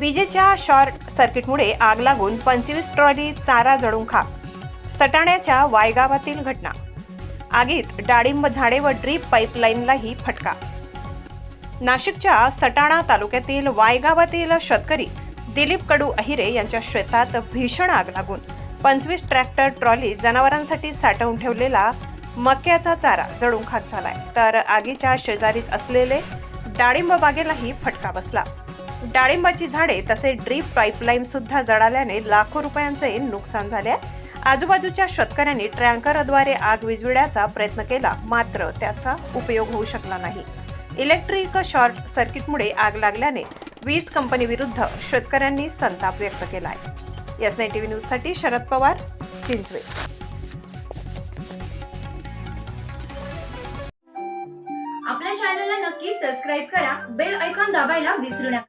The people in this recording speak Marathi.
विजेच्या शॉर्ट सर्किटमुळे आग लागून पंचवीस ट्रॉली चारा जळून खाक सटाण्याच्या वायगावातील घटना. आगीत डाळिंब झाडे व ड्रीप पाईपलाईनलाही फटका. नाशिकच्या सटाणा तालुक्यातील वायगावातील शेतकरी दिलीप कडू अहिरे यांच्या शेतात भीषण आग लागून पंचवीस ट्रॅक्टर ट्रॉली जनावरांसाठी साठवून ठेवलेला मक्याचा चारा जळून खाक झालाय. तर आगीच्या शेजारीच असलेले डाळिंब बागेलाही फटका बसला. डाळिंबाची झाडे तसे ड्रीप पाईपलाईन सुद्धा जळाल्याने लाखो रुपयांचे नुकसान झाले आहे. आजूबाजूच्या शेतकऱ्यांनी ट्रँकरद्वारे आग विझविण्याचा प्रयत्न केला मात्र त्याचा उपयोग होऊ शकला नाही. इलेक्ट्रिक शॉर्ट सर्किटमुळे आग लागल्याने वीज कंपनी विरुद्ध शेतकऱ्यांनी संताप व्यक्त केला आहे एस नाईन टीव्ही न्यूजसाठी शरद पवार चिंचवे. आपल्या चॅनलला नक्की सबस्क्राईब करा बेल ऐकॉन दाबायला विसरू नका.